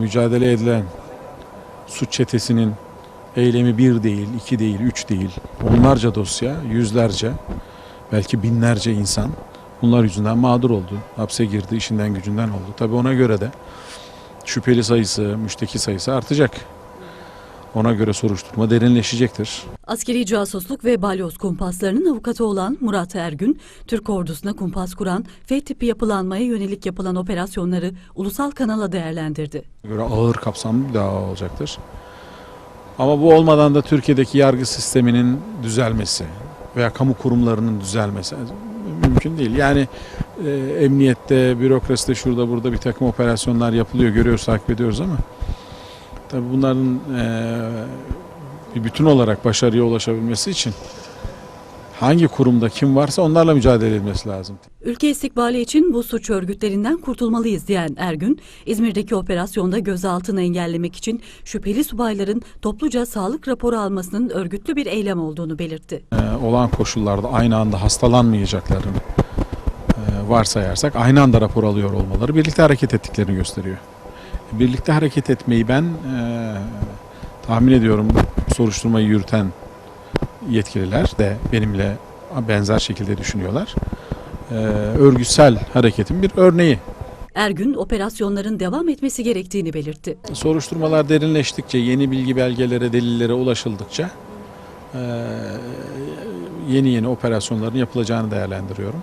Mücadele edilen suç çetesinin eylemi bir değil, iki değil, üç değil, onlarca dosya, yüzlerce, belki binlerce insan bunlar yüzünden mağdur oldu. Hapse girdi, işinden gücünden oldu. Tabii ona göre de şüpheli sayısı, müşteki sayısı artacak. Ona göre soruşturma derinleşecektir. Askeri casusluk ve balyoz kumpaslarının avukatı olan Murat Ergün, Türk ordusuna kumpas kuran F tipi yapılanmaya yönelik yapılan operasyonları ulusal kanala değerlendirdi. göre ağır kapsamlı bir dava olacaktır. Ama bu olmadan da Türkiye'deki yargı sisteminin düzelmesi veya kamu kurumlarının düzelmesi mümkün değil. Yani e, emniyette, bürokraside şurada burada bir takım operasyonlar yapılıyor, görüyoruz, takip ediyoruz ama tabii bunların bir bütün olarak başarıya ulaşabilmesi için hangi kurumda kim varsa onlarla mücadele edilmesi lazım. Ülke istikbali için bu suç örgütlerinden kurtulmalıyız diyen Ergün, İzmir'deki operasyonda gözaltını engellemek için şüpheli subayların topluca sağlık raporu almasının örgütlü bir eylem olduğunu belirtti. e, olan koşullarda aynı anda hastalanmayacaklarını e, varsayarsak aynı anda rapor alıyor olmaları birlikte hareket ettiklerini gösteriyor. Birlikte hareket etmeyi ben e, tahmin ediyorum soruşturmayı yürüten yetkililer de benimle benzer şekilde düşünüyorlar. E, örgütsel hareketin bir örneği. Ergün, operasyonların devam etmesi gerektiğini belirtti. Soruşturmalar derinleştikçe, yeni bilgi belgelere, delillere ulaşıldıkça e, yeni yeni operasyonların yapılacağını değerlendiriyorum.